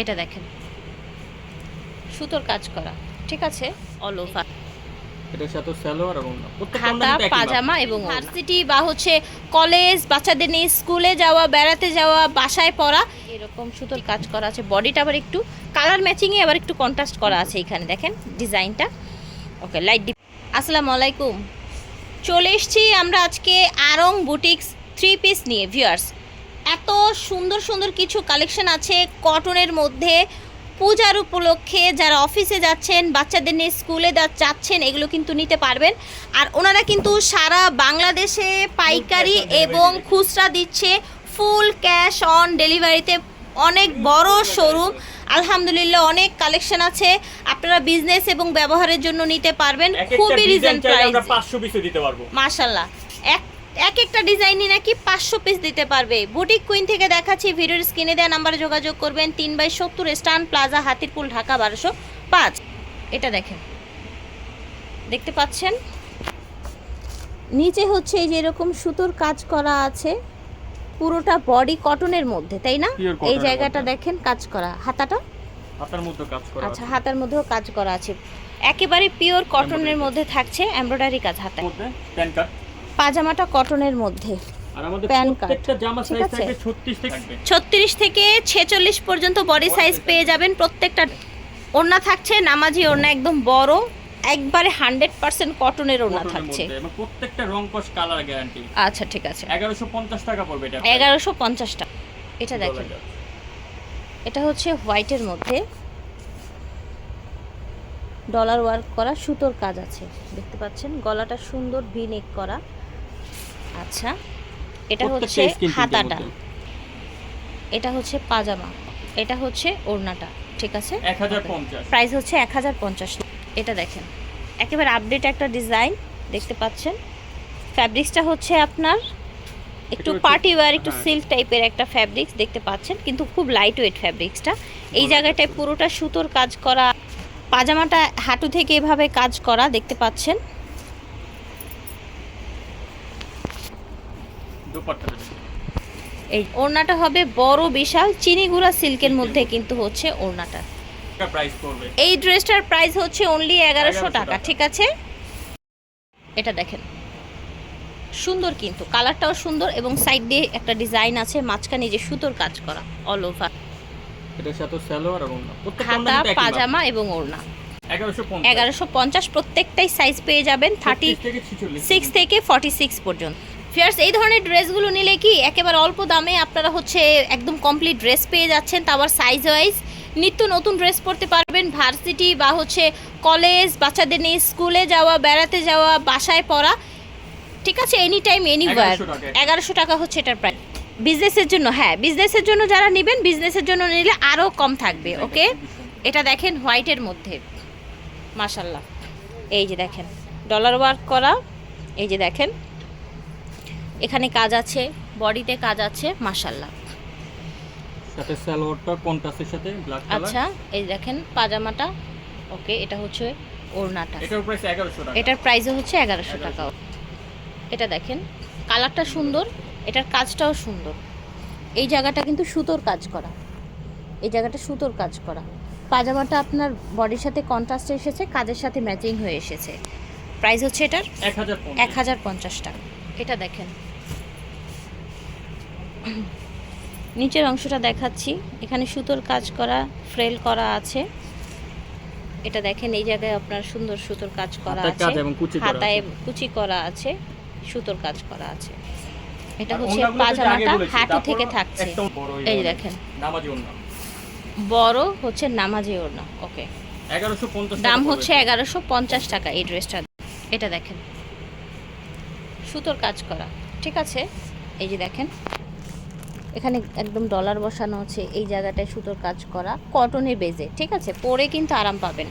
এটা দেখেন। সুতোর কাজ করা ঠিক আছে? অল ওভার এটার সাথে সালোয়ার এবং মাপ। পাজামা এবং ভার্সিটি বা হচ্ছে কলেজ বাচ্চাদের নিয়ে স্কুলে যাওয়া বেড়াতে যাওয়া বাসায় পড়া এরকম সুতোর কাজ করা আছে। বডিটা আবার একটু কালার ম্যাচিংয়ে আবার একটু কন্ট্রাস্ট করা আছে এখানে দেখেন ডিজাইনটা ওকে লাইট ডিপ আসসালামু আলাইকুম। চলে এসেছি আমরা আজকে আরং বুটিক্স থ্রি পিস নিয়ে ভিউয়ার্স এত সুন্দর সুন্দর কিছু কালেকশন আছে কটনের মধ্যে। পূজার উপলক্ষে যারা অফিসে যাচ্ছেন বাচ্চাদের নিয়ে স্কুলে যা- যাচ্ছেন এগুলো কিন্তু নিতে পারবেন। আর ওনারা কিন্তু সারা বাংলাদেশে পাইকারি এবং খুচরা দিচ্ছে। ফুল ক্যাশ অন ডেলিভারিতে অনেক বড় শোরুম আলহামদুলিল্লাহ অনেক কালেকশন আছে। আপনারা বিজনেস এবং ব্যবহারের জন্য নিতে পারবেন। খুবই রিজন চাইলে আমরা প্রাইস 500 পিসে দিতে পারব। মাশাল্লাহ এক এক একটা ডিজাইনই নাকি পাঁচশো পিস দিতে পারবে। বুটিক কুইন থেকে দেখাচ্ছি ভিডিওর স্ক্রিনে দেওয়া নাম্বারে যোগাযোগ করবেন তিন বাই সত্তর স্টান প্লাজা হাতিরপুল ঢাকা বারোশো পাঁচ। এটা দেখেন। দেখতে পাচ্ছেন? নিচে হচ্ছে এই যে এরকম সুতোর কাজ করা আছে পুরোটা বডি কটনের মধ্যে তাই না? এই জায়গাটা দেখেন কাজ করা। হাতাটা? হাতার মধ্যে কাজ করা আচ্ছা হাতার মধ্যেও কাজ করা আছে। একেবারে পিওর কটনের মধ্যে থাকছে এমব্রয়ডারি কাজ হাতায় মধ্যে প্যান কাট পাজামাটা কটনের মধ্যে। আর আমাদের Pan card। প্রত্যেকটা জামা ঠিক সাইজ আছে? থাকবে 36 থেকে থাকবে ছত্রিশ থেকে ছেচল্লিশ পর্যন্ত বডি সাইজ পেয়ে যাবেন। প্রত্যেকটা ওড়না থাকছে নামাজি ওড়না একদম বড়। একবারে হান্ড্রেড পার্সেন্ট কটনের ওড়না থাকছে। প্রত্যেকটা রং কস কালার গ্যারান্টি আচ্ছা ঠিক আছে। 1150 টাকা পড়বে এটা। এগারোশো পঞ্চাশটা এটা দেখেন। এটা হচ্ছে হোয়াইটের মধ্যে। ডলার ওয়ার্ক করা সুতোর কাজ আছে। দেখতে পাচ্ছেন? গলাটা সুন্দর ভি নেক করা। আচ্ছা এটা হচ্ছে হাতাটা। এটা হচ্ছে পাজামা এটা হচ্ছে ওড়নাটা ঠিক আছে? প্রাইস হচ্ছে এক হাজার পঞ্চাশ। এটা দেখেন একেবারে আপডেট একটা ডিজাইন দেখতে পাচ্ছেন? ফ্যাব্রিক্সটা হচ্ছে আপনার একটু পার্টি ওয়্যার একটু হ্যাঁ। সিল্ক টাইপের একটা ফ্যাব্রিক্স দেখতে পাচ্ছেন? কিন্তু খুব লাইট ওয়েট ফ্যাব্রিক্সটা এই জায়গাটায় পুরোটা সুতোর কাজ করা পাজামাটা হাঁটু থেকে এভাবে কাজ করা দেখতে পাচ্ছেন? দুপাট্টা। এই ওড়নাটা হবে বড় বিশাল চিনিগুড়া সিল্কের মধ্যে কিন্তু হচ্ছে ওড়নাটা। প্রাইস পড়বে। এই ড্রেসটার প্রাইস হচ্ছে অনলি এগারোশো টাকা। ঠিক আছে? এটা দেখেন। সুন্দর কিন্তু কালারটাও সুন্দর এবং সাইড দিয়ে একটা ডিজাইন আছে মাঝখানে যে সুতোর কাজ করা অল ওভার এটার সাথে সালোয়ার এবং হাতা মাপ। পাজামা এবং ওড়না। এগারোশো পঞ্চাশ। প্রত্যেকটাই সাইজ পেয়ে যাবেন থার্টি 36 থেকে 46 সিক্স থেকে ফর্টি সিক্স পর্যন্ত। ফিয়ার্স এই ধরনের ড্রেসগুলো নিলে কি একেবারে অল্প দামে আপনারা হচ্ছে একদম কমপ্লিট ড্রেস পেয়ে যাচ্ছেন তা আবার সাইজ ওয়াইজ নিত্য নতুন ড্রেস পরতে পারবেন ভার্সিটি বা হচ্ছে কলেজ বাচ্চাদের নিয়ে স্কুলে যাওয়া বেড়াতে যাওয়া বাসায় পড়া। ঠিক আছে এনি টাইম এনিওয়ার 1100 এগারোশো টাকা হচ্ছে এটার প্রাইস বিজনেসের জন্য হ্যাঁ বিজনেসের জন্য যারা নেবেন বিজনেসের জন্য নিলে আরও কম থাকবে ওকে এটা দেখেন হোয়াইটের মধ্যে। মাশাল্লাহ এই যে দেখেন ডলার ওয়ার্ক করা এই যে দেখেন। এখানে কাজ আছে বডিতে কাজ আছে মাশাল্লাহ সাথে সালোয়ারটা কন্ট্রাস্টের সাথে ব্ল্যাক কালার আচ্ছা এই দেখেন পাজামাটা। ওকে এটা হচ্ছে ওড়নাটা। এটার প্রাইস 1100 টাকা। এটার প্রাইসও হচ্ছে এগারোশো টাকা। এটা দেখেন কালারটা সুন্দর এটার কাজটাও সুন্দর। এই জায়গাটা কিন্তু সুতোর কাজ করা। এই জায়গাটা সুতোর কাজ করা। পাজামাটা আপনার বডির সাথে কন্ট্রাস্টে এসেছে কাজের সাথে ম্যাচিং হয়ে এসেছে। প্রাইস হচ্ছে এটার এক হাজার পঞ্চাশ টাকা। এটা দেখেন নিচের অংশটা দেখাচ্ছি। এখানে সুতোর কাজ করা ফ্রেল করা আছে। এটা দেখেন এই জায়গায় আপনার সুন্দর সুতোর কাজ করা আছে। হাতায়। কুচি করা আছে সুতোর কাজ করা আছে। এটা হচ্ছে পাজামাটা হাঁটু থেকে থাকছে। এই দেখেন। বড় হচ্ছে নামাজি ওড়না ওকে। দাম হচ্ছে এগারোশো পঞ্চাশ টাকা এই ড্রেসটা এটা দেখেন। সুতোর কাজ করা ঠিক আছে? এই যে দেখেন এখানে একদম ডলার বসানো আছে এই জায়গাটায় সুতোর কাজ করা কটনে বেজে ঠিক আছে? পরে কিন্তু আরাম পাবেন।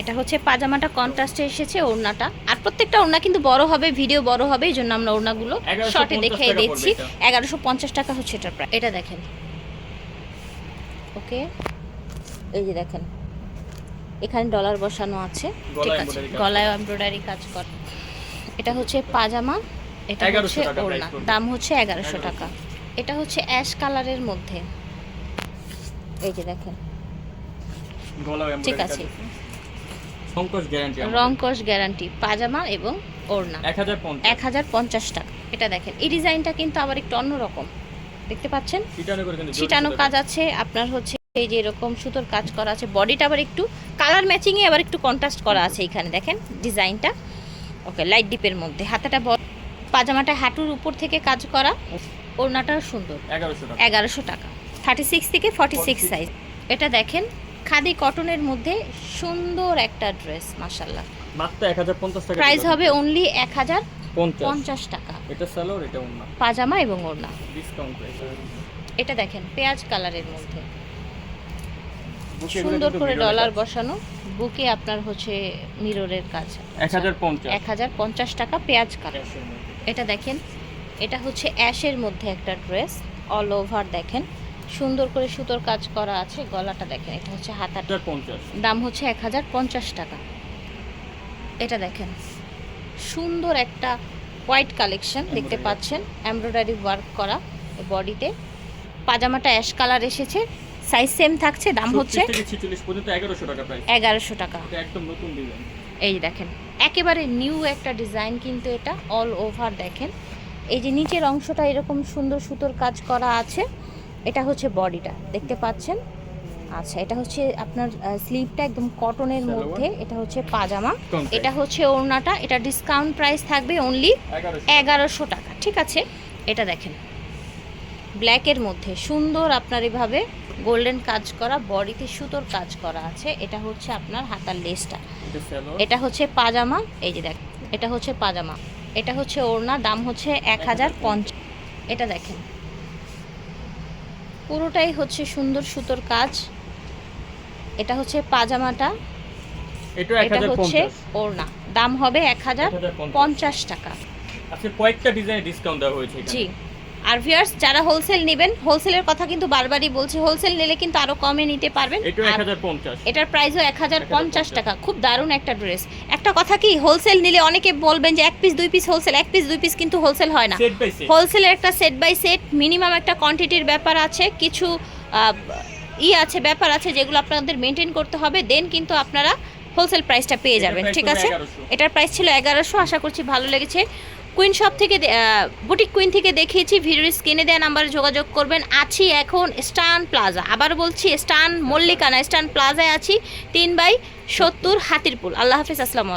এটা হচ্ছে পাজামাটা কন্ট্রাস্টে এসেছে ওড়নাটা। আর প্রত্যেকটা ওড়না কিন্তু বড় হবে ভিডিও বড় হবে এই জন্য আমরা ওড়নাগুলো 1150 শর্টে দেখিয়ে দিচ্ছি। এগারোশো পঞ্চাশ টাকা হচ্ছে এটার প্রায় এটা দেখেন। ওকে? এই যে দেখেন। এখানে ডলার বসানো আছে। ঠিক আছে। গলায় এমব্রয়ডারি কাজ কর। এটা হচ্ছে পাজামা এটা হচ্ছে ওড়না। দাম হচ্ছে এগারোশো। টাকা। এটা হচ্ছে অ্যাশ কালারের মধ্যে। এই যে দেখেন। ঠিক আছে। রংকশ গ্যারান্টি পাজামা এবং ওড়না। এক হাজার পঞ্চাশ। টাকা। এটা দেখেন। এই ডিজাইনটা কিন্তু আবার একটু অন্যরকম দেখতে পাচ্ছেন? ছিটানো কাজ আছে। আপনার হচ্ছে এই যে এরকম সুতোর কাজ করা আছে। বডিটা আবার একটু কালার ম্যাচিংয়ে আবার একটু কন্ট্রাস্ট করা আছে এখানে। দেখেন ডিজাইনটা। ওকে লাইট ডিপের মধ্যে। হাতাটা পাজামাটা হাঁটুর উপর থেকে কাজ করা। ওড়নাটাও সুন্দর। এগারোশো টাকা। থার্টি সিক্স থেকে ফর্টি সিক্স সাইজ এটা দেখেন খাদি কটনের মধ্যে সুন্দর একটা ড্রেস মাসাল্লাহ মাত্র এক হাজার পঞ্চাশ টাকা প্রাইস হবে অনলি এক হাজার পঞ্চাশ। টাকা। এটা সালোয়ার এটা অন্য পাজামা এবং ওড়না। ডিসকাউন্ট প্রাইস এটা দেখেন পেঁয়াজ কালারের মধ্যে। সুন্দর করে ডলার বসানো। বুকে আপনার হচ্ছে মিররের কাজ। এক হাজার পঞ্চাশ। টাকা পেঁয়াজ কালার। এটা দেখেন এটা হচ্ছে অ্যাশের মধ্যে একটা ড্রেস অল ওভার দেখেন। সুন্দর করে সুতোর কাজ করা আছে গলাটা দেখেন এটা হচ্ছে হাতাটা। দাম হচ্ছে এক হাজার পঞ্চাশ টাকা। এটা দেখেন সুন্দর একটা হোয়াইট কালেকশন দেখতে পাচ্ছেন এমব্রয়ডারি ওয়ার্ক করা বডিতে পাজামাটা অ্যাশ কালার এসেছে সাইজ সেম থাকছে দাম হচ্ছে এগারোশো টাকা একদম নতুন ডিজাইন এই দেখেন একেবারে নিউ একটা ডিজাইন কিন্তু এটা অল ওভার দেখেন। এই যে নিচের অংশটা এরকম সুন্দর সুতোর কাজ করা আছে এটা হচ্ছে বডিটা দেখতে পাচ্ছেন? আচ্ছা এটা হচ্ছে আপনার স্লিভটা একদম কটনের মধ্যে এটা হচ্ছে পাজামা এটা হচ্ছে ওড়নাটা এটা ডিসকাউন্ট প্রাইস থাকবে অনলি এগারোশো এগারোশো টাকা ঠিক আছে? এটা দেখেন ব্ল্যাকের মধ্যে সুন্দর আপনার এভাবে গোল্ডেন কাজ করা বডিতে সুতোর কাজ করা আছে এটা হচ্ছে আপনার হাতার লেসটা এটা হচ্ছে পাজামা এই যে দেখ এটা হচ্ছে পাজামা। এটা হচ্ছে ওড়না দাম হচ্ছে এক হাজার পঞ্চাশ। এটা দেখেন। পুরোটাই হচ্ছে সুন্দর সুতোর কাজ। এটা হচ্ছে পাজামাটা। এটা হচ্ছে ওড়না। দাম হবে এক হাজার পঞ্চাশ টাকা। আজকে কয়েকটা ডিজাইন ডিসকাউন্ট দেওয়া হয়েছে জি। আর ভিউয়ার্স যারা হোলসেল নেবেন হোলসেলের কথা কিন্তু বারবারই বলছি হোলসেল নিলে কিন্তু আরও কমে নিতে পারবেন। এটার প্রাইসও এক হাজার পঞ্চাশ 1050 টাকা। খুব দারুণ একটা ড্রেস একটা কথা কি হোলসেল নিলে অনেকে বলবেন যে এক পিস দুই পিস হোলসেল এক পিস দুই পিস কিন্তু হোলসেল হয় না। হোলসেলের একটা সেট বাই সেট মিনিমাম একটা কোয়ান্টিটির ব্যাপার আছে কিছু ই আছে ব্যাপার আছে যেগুলো আপনাদের মেনটেন করতে হবে দেন কিন্তু আপনারা হোলসেল প্রাইসটা পেয়ে যাবেন। ঠিক আছে? এটার প্রাইস ছিল এগারোশো আশা করছি ভালো লেগেছে। কুইন শপ থেকে বুটিক কুইন থেকে দেখিয়েছি ভিডিওর স্ক্রিনে দেওয়া নাম্বারে যোগাযোগ করবেন। আছি এখন স্টান প্লাজা আবার বলছি স্টান মল্লিকানা স্টান প্লাজায় আছি, তিন বাই সত্তর হাতিরপুল। আল্লাহ হাফিজ, আসসালামু